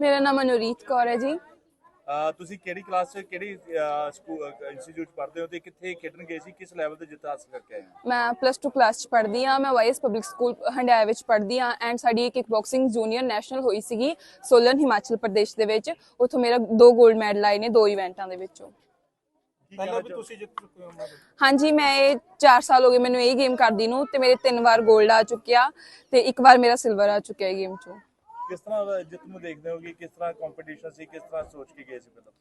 ਮੇਰਾ ਨਾਮ ਅਨੁਰੀਤ ਕੌਰ ਹੈ ਜੀ। ਅਹ ਤੁਸੀਂ ਕਿਹੜੀ ਕਲਾਸ 'ਚ ਕਿਹੜੀ ਇੰਸਟੀਚਿਊਟ ਪੜ੍ਹਦੇ ਹੋ ਤੇ ਕਿੱਥੇ ਖੇਡਣ ਗਏ ਸੀ? ਕਿਸ ਲੈਵਲ ਤੇ ਜਿੱਤ ਹਾਸਲ ਕਰਕੇ ਆਏ ਹੋ? ਮੈਂ ਪਲੱਸ 2 ਕਲਾਸ ਚ ਪੜ੍ਹਦੀ ਆ ਮੈਂ ਵਾਈਐਸ ਪਬਲਿਕ ਸਕੂਲ ਹੰਡਾਇਆ ਵਿੱਚ ਪੜ੍ਹਦੀ ਆ ਐਂਡ ਸਾਡੀ ਕਿਕ ਬਾਕਸਿੰਗ ਜੂਨੀਅਰ ਨੈਸ਼ਨਲ ਹੋਈ ਸੀਗੀ ਸੋਲਨ ਹਿਮਾਚਲ ਪ੍ਰਦੇਸ਼ ਦੇ ਵਿੱਚ। ਉੱਥੋਂ ਮੇਰਾ ਦੋ 골ਡ ਮੈਡਲ ਆਏ ਨੇ ਦੋ ਇਵੈਂਟਾਂ ਦੇ ਵਿੱਚੋਂ। ਪਹਿਲਾਂ ਵੀ ਤੁਸੀਂ ਜਿੱਤ ਚੁੱਕੇ ਹੋ ਮੈਡਲ ਹਾਂਜੀ ਮੈਂ ਇਹ 4 ਸਾਲ ਹੋ ਗਏ ਮੈਨੂੰ ਇਹ ਗੇਮ ਕਰਦੀ ਨੂੰ ਤੇ ਮੇਰੇ ਤਿੰਨ ਵਾਰ 골ਡ ਆ ਚੁੱਕਿਆ ਤੇ ਇੱਕ ਵਾਰ ਮੇਰਾ ਸਿਲਵਰ ਆ ਚੁੱਕਿਆ ਇਹ ਗੇਮ ਚੋਂ। ਕਿਸ ਤਰ੍ਹਾਂ ਦਾ ਜਿੱਤ ਨੂੰ ਦੇਖਦੇ ਹੋ ਕਿ ਕਿਸ ਤਰ੍ਹਾਂ ਕੰਪੀਟੀਸ਼ਨ ਸੀ, ਕਿਸ ਤਰ੍ਹਾਂ ਸੋਚ ਕੇ ਗਏ ਸੀ ਪਹਿਲਾਂ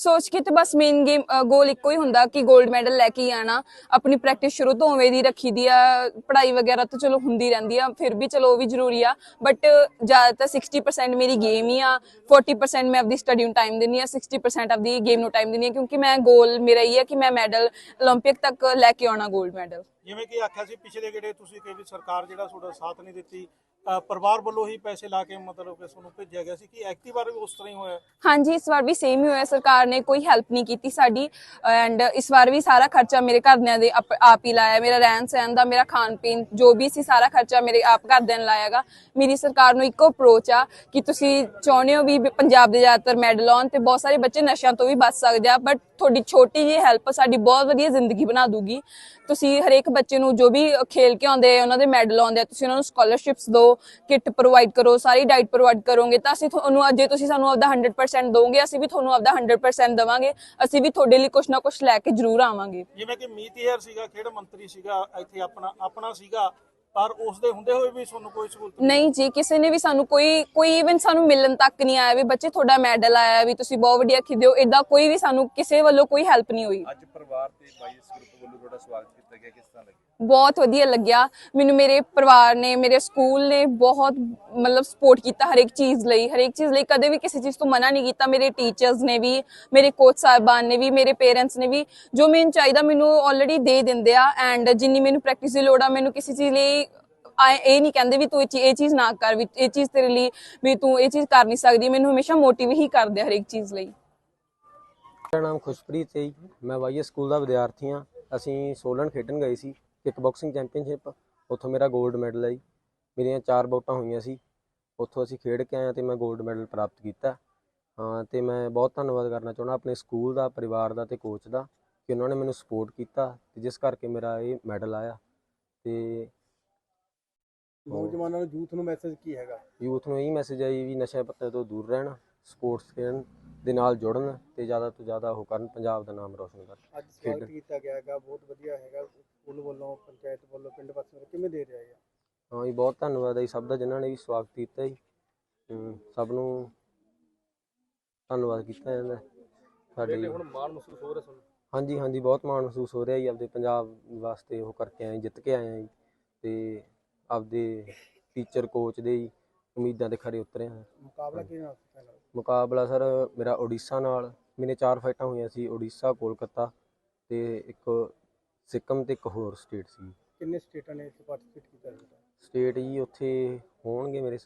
ਸੋਚ ਕੇ ਤੇ ਬਸ ਮੇਨ ਗੇਮ ਗੋਲ ਇੱਕੋ ਹੀ ਹੁੰਦਾ ਕਿ 골ਡ ਮੈਡਲ ਲੈ ਕੇ ਆਣਾ। ਆਪਣੀ ਪ੍ਰੈਕਟਿਸ ਸ਼ੁਰੂ ਤੋਂ ਉਵੇਂ ਦੀ ਰੱਖੀ ਦੀ ਆ ਪੜ੍ਹਾਈ ਵਗੈਰਾ ਤਾਂ ਚਲੋ ਹੁੰਦੀ ਰਹਿੰਦੀ ਆ ਫਿਰ ਵੀ ਚਲੋ ਉਹ ਵੀ ਜ਼ਰੂਰੀ ਆ। ਬਟ ਜ਼ਿਆਦਾਤਰ 60% ਮੇਰੀ ਗੇਮ ਹੀ ਆ 40% ਮੈਂ ਆਪਣੀ ਸਟੱਡੀ ਨੂੰ ਟਾਈਮ ਦਿੰਨੀ ਆ 60% ਆਪਣੀ ਗੇਮ ਨੂੰ ਟਾਈਮ ਦਿੰਨੀ ਆ ਕਿਉਂਕਿ ਮੈਂ ਗੋਲ ਮੇਰਾ ਹੀ ਆ ਕਿ ਮੈਂ ਮੈਡਲ 올림픽 ਤੱਕ ਲੈ ਕੇ ਆਉਣਾ 골ਡ ਮੈਡਲ ਜਿਵੇਂ ਕਿ ਆਖਿਆ ਸੀ ਪਿਛਲੇ ਗੇੜੇ ਤੁਸੀਂ ਕਹੇ ਵੀ ਸਰਕਾਰ ਜਿਹੜਾ ਤੁਹਾਡਾ ਸਾਥ ਨਹੀਂ ਦਿੱਤੀ ਪਰਿਵਾਰ ਵੱਲੋਂ ਹੀ ਪੈਸੇ ਲਾ ਕੇ ਮਤਲਬ ਕਿ ਤੁਹਾਨੂੰ ਭੇਜਿਆ ਗਿਆ ਸੀ ਕਿ ਐਕਟਿਵ ਵਾਰ ਵੀ ਉਸ ਤਰ੍ਹਾਂ ਹੀ ਹੋਇਆ? ਹਾਂਜੀ ਇਸ ਵਾਰ ਵੀ ਸੇਮ ਹੀ ਹੋਇਆ ਸਰਕਾਰ ਨੇ ਕੋਈ ਹੈਲਪ ਨਹੀਂ ਕੀਤੀ ਸਾਡੀ। ਐਂਡ ਇਸ ਵਾਰ ਵੀ ਸਾਰਾ ਖਰਚਾ ਮੇਰੇ ਘਰਦਿਆਂ ਦੇ ਆਪ ਆਪ ਹੀ ਲਾਇਆ। ਮੇਰਾ ਰਹਿਣ ਸਹਿਣ ਦਾ, ਮੇਰਾ ਖਾਣ ਪੀਣ ਜੋ ਵੀ ਸੀ ਸਾਰਾ ਖਰਚਾ ਮੇਰੇ ਆਪ ਘਰਦਿਆਂ ਨੇ ਲਾਇਆਗਾ। ਮੇਰੀ ਸਰਕਾਰ ਨੂੰ ਇੱਕੋ ਅਪਰੋਚ ਆ ਕਿ ਤੁਸੀਂ ਚਾਹੁੰਦੇ ਹੋ ਵੀ ਪੰਜਾਬ ਦੇ ਜ਼ਿਆਦਾਤਰ ਮੈਡਲ ਆਉਣ ਤੇ ਬਹੁਤ ਸਾਰੇ ਬੱਚੇ ਨਸ਼ਿਆਂ ਤੋਂ ਵੀ ਬਚ ਸਕਦੇ ਆ ਬਟ ਤੁਹਾਡੀ ਛੋਟੀ ਜਿਹੀ ਹੈਲਪ ਸਾਡੀ ਬਹੁਤ ਵਧੀਆ ਜ਼ਿੰਦਗੀ ਬਣਾ ਦੂਗੀ। ਤੁਸੀਂ ਹਰੇਕ ਬੱਚੇ ਨੂੰ ਜੋ ਵੀ ਖੇਲ ਕੇ ਆਉਂਦੇ, ਉਹਨਾਂ ਦੇ ਮੈਡਲ ਆਉਂਦੇ ਆ ਤੁਸੀਂ ਉਹਨਾਂ ਨੂੰ ਸਕਾਲਰਸ਼ਿਪਸ ਦਿਓ ਕਿੱਟ ਪ੍ਰੋਵਾਈਡ ਕਰੋ, ਸਾਰੀ ਡਾਈਟ ਪ੍ਰੋਵਾਈਡ ਕਰੋਗੇ ਤਾਂ ਅਸੀਂ ਤੁਹਾਨੂੰ ਜੇ ਤੁਸੀਂ ਸਾਨੂੰ ਆਪਦਾ 100% ਦੋਗੇ ਅਸੀਂ ਵੀ ਤੁਹਾਨੂੰ ਆਪਦਾ 100% ਦੇਵਾਂਗੇ, ਅਸੀਂ ਵੀ ਤੁਹਾਡੇ ਲਈ ਕੁਝ ਨਾ ਕੁਝ ਲੈ ਕੇ ਜ਼ਰੂਰ ਆਵਾਂਗੇ। ਜਿਵੇਂ ਕਿ ਮੀਤ ਹੇਅਰ ਸੀਗਾ, ਖੇਡ ਮੰਤਰੀ ਸੀਗਾ, ਇੱਥੇ ਆਪਣਾ ਆਪਣਾ ਸੀਗਾ ਪਰ ਉਸ ਦੇ ਹੁੰਦੇ ਹੋਏ ਵੀ ਤੁਹਾਨੂੰ ਕੋਈ ਸਹੂਲਤ ਨਹੀਂ ਜੀ ਕਿਸੇ ਨੇ ਵੀ ਸਾਨੂੰ ਕੋਈ ਕੋਈ ਇਵਨ ਸਾਨੂੰ ਮਿਲਣ ਤੱਕ ਨਹੀਂ ਆਇਆ ਵੀ ਬੱਚੇ ਤੁਹਾਡਾ ਮੈਡਲ ਆਇਆ ਵੀ ਤੁਸੀਂ ਬਹੁਤ ਵਧੀਆ ਖੇਡੇ ਹੋ। ਇਦਾਂ ਕੋਈ ਵੀ ਸਾਨੂੰ ਕਿਸੇ ਵੱਲੋਂ ਕੋਈ ਹੈਲਪ ਨਹੀਂ ਹੋਈ। ਅੱਜ ਪਰਿਵਾਰ ਤੇ ਬਾਈਐਸ ਗਰੁੱਪ ਵੱਲੋਂ ਤੁਹਾਡਾ ਸਵਾਗਤ ਕੀਤਾ ਗਿਆ ਕਿਸ ਤਰ੍ਹਾਂ ਲੱਗਿਆ? ਬਹੁਤ ਵਧੀਆ ਲੱਗਿਆ। ਮੈਨੂੰ ਮੇਰੇ ਪਰਿਵਾਰ ਨੇ ਮੇਰੇ ਸਕੂਲ ਨੇ ਬਹੁਤ ਮਤਲਬ ਸਪੋਰਟ ਕੀਤਾ ਹਰੇਕ ਚੀਜ਼ ਲਈ। ਹਰੇਕ ਚੀਜ਼ ਲਈ ਕਦੇ ਵੀ ਕਿਸੇ ਚੀਜ਼ ਤੋਂ ਮਨਾ ਨਹੀਂ ਕੀਤਾ। ਮੇਰੇ ਟੀਚਰਸ ਨੇ ਵੀ ਮੇਰੇ ਕੋਚ ਸਾਹਿਬਾਨ ਨੇ ਵੀ ਮੇਰੇ ਪੇਰੈਂਟਸ ਨੇ ਵੀ ਜੋ ਮੈਨੂੰ ਚਾਹੀਦਾ ਮੈਨੂੰ ਆਲਰੇਡੀ ਦੇ ਦਿੰਦੇ ਆ। ਐਂਡ ਜਿੰਨੀ ਮੈਨੂੰ ਪ੍ਰੈਕਟਿਸ ਦੀ ਲੋੜ ਆ ਮੈਨੂੰ ਕਿਸੇ ਚੀਜ਼ ਲਈ ਆਏ- ਇਹ ਨਹੀਂ ਕਹਿੰਦੇ ਵੀ ਤੂੰ ਇਹ ਚੀ- ਇਹ ਚੀਜ਼ ਨਾ ਕਰ ਵੀ ਇਹ ਚੀਜ਼ ਤੇਰੇ ਲਈ ਵੀ ਤੂੰ ਇਹ ਚੀਜ਼ ਕਰ ਨਹੀਂ ਸਕਦੀ। ਮੈਨੂੰ ਹਮੇਸ਼ਾ ਮੋਟਿਵ ਹੀ ਕਰਦੇ ਆ ਹਰੇਕ ਚੀਜ਼ ਲਈ। ਮੇਰਾ ਨਾਮ ਖੁਸ਼ਪ੍ਰੀਤ ਹੈ ਜੀ। ਮੈਂ ਵਾਈਐਸ ਸਕੂਲ ਦਾ ਵਿਦਿਆਰਥੀ ਹਾਂ। ਅਸੀਂ ਸੋਲਨ ਖੇਡਣ ਗਏ ਸੀ ਕਿਕ ਬਾਕਸਿੰਗ ਚੈਂਪੀਅਨਸ਼ਿਪ ਉੱਥੋਂ ਮੇਰਾ 골ਡ ਮੈਡਲ ਜੀ। ਮੇਰੀਆਂ ਚਾਰ ਬਾਊਟਾਂ ਹੋਈਆਂ ਸੀ। ਉੱਥੋਂ ਅਸੀਂ ਖੇਡ ਕੇ ਆਏ ਤੇ ਮੈਂ 골ਡ ਮੈਡਲ ਪ੍ਰਾਪਤ ਕੀਤਾ। ਹਾਂ ਤੇ ਮੈਂ ਬਹੁਤ ਧੰਨਵਾਦ ਕਰਨਾ ਚਾਹੁੰਦਾ ਆਪਣੇ ਸਕੂਲ ਦਾ ਪਰਿਵਾਰ ਦਾ ਤੇ ਕੋਚ ਦਾ ਕਿ ਉਹਨਾਂ ਨੇ ਮੈਨੂੰ ਸਪੋਰਟ ਕੀਤਾ ਤੇ ਜਿਸ ਕਰਕੇ ਮੇਰਾ ਇਹ ਮੈਡਲ ਆਇਆ। ਤੇ ਨੌਜਵਾਨਾਂ ਨੂੰ ਯੂਥ ਨੂੰ ਮੈਸੇਜ ਕੀ ਹੈਗਾ? ਯੂਥ ਨੂੰ ਇਹ ਮੈਸੇਜ ਜੀ ਵੀ ਨਸ਼ੇ ਪੱਤੇ ਤੋਂ ਦੂਰ ਰਹਿਣ ਸਪੋਰਟਸ ਖੇਡਣ ਦੇ ਨਾਲ ਜੁੜਨ ਤੇ ਜ਼ਿਆਦਾ ਤੋਂ ਜ਼ਿਆਦਾ ਉਹ ਕਰਨ ਪੰਜਾਬ ਦਾ ਨਾਮ ਰੋਸ਼ਨ ਕਰਨ। ਅੱਜ ਸਵਾਗਤ। ਕੀਤਾ ਗਿਆ ਹੈਗਾ ਬਹੁਤ ਵਧੀਆ ਹੈਗਾ। ਸਕੂਲ ਵੱਲੋਂ ਪੰਚਾਇਤ ਵੱਲੋਂ ਪਿੰਡ ਵਾਸੀਆਂ ਕਿਵੇਂ ਦੇ ਰਿਹਾ ਹੈ? ਹਾਂ ਜੀ ਬਹੁਤ ਧੰਨਵਾਦ ਹੈ ਜੀ ਸਭ ਦਾ ਜਿਨ੍ਹਾਂ ਨੇ ਵੀ ਸਵਾਗਤ ਕੀਤਾ ਜੀ। ਸਭ ਨੂੰ ਧੰਨਵਾਦ ਕੀਤਾ ਜਾਂਦਾ ਸਾਡੇ ਮਾਣ ਮਹਿਸੂਸ ਹੋ ਰਿਹਾ ਤੁਹਾਨੂੰ ਹਾਂਜੀ ਹਾਂਜੀ ਬਹੁਤ ਮਾਣ ਮਹਿਸੂਸ ਹੋ ਰਿਹਾ ਜੀ ਆਪਦੇ ਪੰਜਾਬ ਵਾਸਤੇ ਉਹ ਕਰਕੇ ਆਏ ਜਿੱਤ ਕੇ ਆਏ ਆ ਜੀ। ਤੇ ਆਪਦੇ ਟੀਚਰ ਕੋਚ ਦੇ ਉਮੀਦਾਂ ਤੇ ਖਰੇ ਉਤਰੇ ਹਾਂ ਮੁਕਾਬਲਾ ਕਿਹਦੇ ਨਾਲ ਮੁਕਾਬਲਾ ਸਰ ਮੇਰਾ ਓਡੀਸ਼ਾ ਨਾਲ ਮੇਰੇ ਚਾਰ ਫਾਈਟਾਂ ਹੋਈਆਂ ਸੀ ਓਡੀਸ਼ਾ ਕੋਲਕਾਤਾ ਤੇ ਇੱਕ ਸਿੱਕਮ ਤੇ ਇੱਕ ਹੋਰ ਸਟੇਟ ਸੀ। ਕਿੰਨੇ ਸਟੇਟਾਂ ਨੇ ਇਸ ਪਾਰਟਿਸਿਪੇਟ ਕੀਤਾ ਹੈ ਸਟੇਟ ਜੀ ਉੱਥੇ ਹੋਣਗੇ ਮੇਰੇ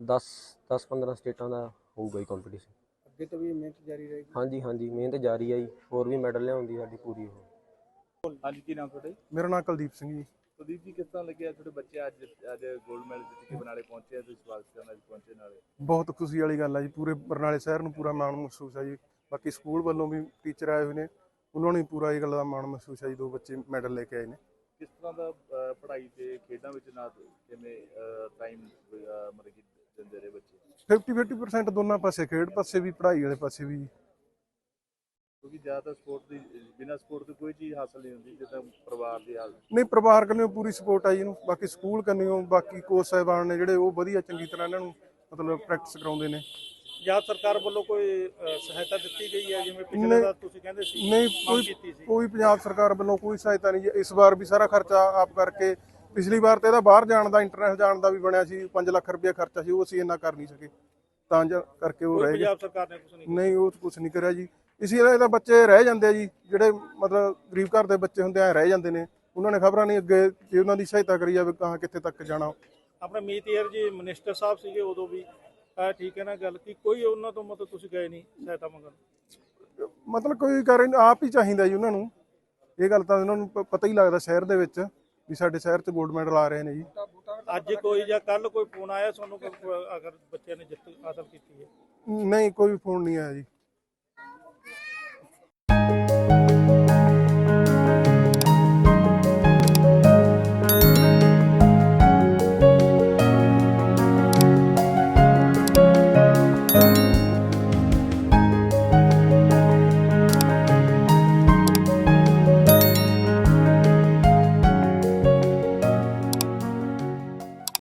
10 10 15 ਸਟੇਟਾਂ ਦਾ ਹੋਊਗਾ ਜੀ ਕੰਪੀਟੀਸ਼ਨ ਅੱਗੇ ਤੋਂ ਵੀ ਮਿਹਨਤ ਜਾਰੀ ਰਹੇਗੀ? ਹਾਂਜੀ ਹਾਂਜੀ ਮਿਹਨਤ ਜਾਰੀ ਆ ਜੀ। ਹੋਰ ਵੀ ਮੈਡਲ ਲਿਆਉਣ ਦੀ ਸਾਡੀ ਪੂਰੀ ਹੋ ਹਾਂਜੀ ਕੀ ਨਾਮ ਤੁਹਾਡਾ ਜੀ? ਮੇਰਾ ਨਾਮ ਕੁਲਦੀਪ ਸਿੰਘ ਜੀ। ਕੁਲਦੀਪ ਜੀ ਕਿਸ ਤਰ੍ਹਾਂ ਲੱਗਿਆ ਤੁਹਾਡੇ ਬੱਚੇ ਅੱਜ ਅੱਜ 골ਡ ਮੈਡਲ ਜਿੱਤ ਕੇ ਬਨਾਲੇ ਪਹੁੰਚੇ ਆ? ਤੁਸੀਂ ਸਵਾਗਤ ਕਰਨ ਅੱਜ ਪਹੁੰਚੇ ਨਾਲੇ। ਬਹੁਤ ਖੁਸ਼ੀ ਵਾਲੀ ਗੱਲ ਹੈ ਜੀ ਪੂਰੇ ਬਰਨਾਲੇ ਸ਼ਹਿਰ ਨੂੰ ਪੂਰਾ ਮਾਣ ਮਹਿਸੂਸ ਹੈ ਜੀ। ਬਾਕੀ ਸਕੂਲ ਵੱਲੋਂ ਵੀ ਟੀਚਰ ਆਏ ਹੋਏ ਨੇ ਉਹਨਾਂ ਨੂੰ ਵੀ ਪੂਰਾ ਇਹ ਗੱਲ ਦਾ ਮਾਣ ਮਹਿਸੂਸ ਹੈ ਜੀ ਦੋ ਬੱਚੇ ਮੈਡਲ ਲੈ ਕੇ ਆਏ ਨੇ। ਕਿਸ ਤਰ੍ਹਾਂ ਦਾ ਪੜ੍ਹਾਈ ਤੇ ਖੇਡਾਂ ਵਿੱਚ ਨਾ ਕਿਵੇਂ ਟਾਈਮ ਮਤਲਬ ਕਿ ਦਿੰਦੇ ਰਹੇ ਬੱਚੇ? 50 50% ਦੋਨਾਂ ਪਾਸੇ ਖੇਡ ਪਾਸੇ ਵੀ ਪੜ੍ਹਾਈ ਵਾਲੇ ਪਾਸੇ ਵੀ ਕਿਉਂਕਿ ਜ਼ਿਆਦਾਤਰ ਸਪੋਰਟ ਦੀ ਬਿਨਾਂ ਸਪੋਰਟ ਤੋਂ ਕੋਈ ਚੀਜ਼ ਹਾਸਲ ਨਹੀਂ ਹੁੰਦੀ ਜਿੱਦਾਂ ਪਰਿਵਾਰ ਦੀ ਹਾਲਤ। ਨਹੀਂ ਪਰਿਵਾਰ ਕੰਨਿਓ ਪੂਰੀ ਸਪੋਰਟ ਆ ਜੀ ਇਹਨੂੰ ਬਾਕੀ ਸਕੂਲ ਕੰਨਿਓ ਬਾਕੀ ਕੋਚ ਸਾਹਿਬਾਨ ਨੇ ਜਿਹੜੇ ਉਹ ਵਧੀਆ ਚੰਗੀ ਤਰ੍ਹਾਂ ਇਹਨਾਂ ਨੂੰ ਮਤਲਬ ਪ੍ਰੈਕਟਿਸ ਕਰਾਉਂਦੇ ਨੇ। ਜਾਂ ਸਰਕਾਰ ਵੱਲੋਂ ਕੋਈ ਸਹਾਇਤਾ ਦਿੱਤੀ ਗਈ ਹੈ ਜਿਵੇਂ ਪਿਛਲੇ ਦਾ ਤੁਸੀਂ ਕਹਿੰਦੇ ਸੀ ਨਹੀਂ ਕੋਈ ਕੋਈ ਪੰਜਾਬ ਸਰਕਾਰ ਵੱਲੋਂ ਕੋਈ ਸਹਾਇਤਾ ਨਹੀਂ ਇਸ ਵਾਰ ਵੀ ਸਾਰਾ ਖਰਚਾ ਆਪ ਕਰਕੇ ਪਿਛਲੀ ਵਾਰ ਤੇ ਇਹਦਾ ਬਾਹਰ ਜਾਣ ਦਾ ਇੰਟਰਨੈਸ਼ਨਲ ਜਾਣ ਦਾ ਵੀ ਬਣਿਆ ਸੀ 5 ਲੱਖ ਰੁਪਏ ਖਰਚਾ ਸੀ ਉਹ ਅਸੀਂ ਇੰਨਾ ਕਰ ਨਹੀਂ ਸਕੇ। ਤਾਂ ਜਾ ਕਰਕੇ ਉਹ ਰਹਿ ਗਿਆ ਪੰਜਾਬ ਸਰਕਾਰ ਨੇ ਕੁਝ ਨਹੀਂ ਨਹੀਂ ਉਹ ਕੁਝ ਨਹੀਂ ਕਰਿਆ ਜੀ। ਇਸੇ ਲਈ ਤਾਂ ਬੱਚੇ ਰਹਿ ਜਾਂਦੇ ਆ ਜੀ ਜਿਹੜੇ ਮਤਲਬ ਗਰੀਬ ਘਰ ਦੇ ਬੱਚੇ ਹੁੰਦੇ ਆ ਰਹਿ ਜਾਂਦੇ ਨੇ। ਉਹਨਾਂ ਨੇ ਖਬਰਾਂ ਨਹੀਂ ਅੱਗੇ ਜੇ ਉਹਨਾਂ ਦੀ ਸਹਾਇਤਾ ਕਰੀ ਜਾਵੇ ਕਹਾਂ ਕਿੱਥੇ ਤੱਕ ਜਾਣਾ। ਆਪਣੇ ਮੀਤ ਹੇਅਰ ਜੀ ਮਿਨਿਸਟਰ ਸਾਹਿਬ ਸੀਗੇ ਉਦੋਂ ਵੀ। ਅ, ਠੀਕ ਹੈ ਨਾ ਗੱਲ ਕਿ ਕੋਈ ਉਹਨਾਂ ਤੋਂ ਮਤਲਬ ਤੁਸੀਂ ਗਏ ਨਹੀਂ ਸਹਾਇਤਾ ਮੰਗਣ? ਮਤਲਬ ਕੋਈ ਕਰਨ ਆਪ ਹੀ ਚਾਹੀਦਾ ਜੀ ਉਹਨਾਂ ਨੂੰ। ਇਹ ਗੱਲ ਤਾਂ ਉਹਨਾਂ ਨੂੰ ਪਤਾ ਹੀ ਲੱਗਦਾ ਸ਼ਹਿਰ ਦੇ ਵਿੱਚ ਵੀ ਸਾਡੇ ਸ਼ਹਿਰ 'ਚ 골ਡ ਮੈਡਲ ਆ ਰਹੇ ਨੇ ਜੀ। ਅੱਜ ਕੋਈ ਜਾਂ ਕੱਲ ਕੋਈ ਫੋਨ ਆਇਆ ਤੁਹਾਨੂੰ ਅਗਰ ਬੱਚੇ ਨੇ ਜਿੱਤ ਹਾਸਲ ਕੀਤੀ ਹੈ? ਨਹੀਂ ਕੋਈ ਫੋਨ ਨਹੀਂ ਆਇਆ ਜੀ।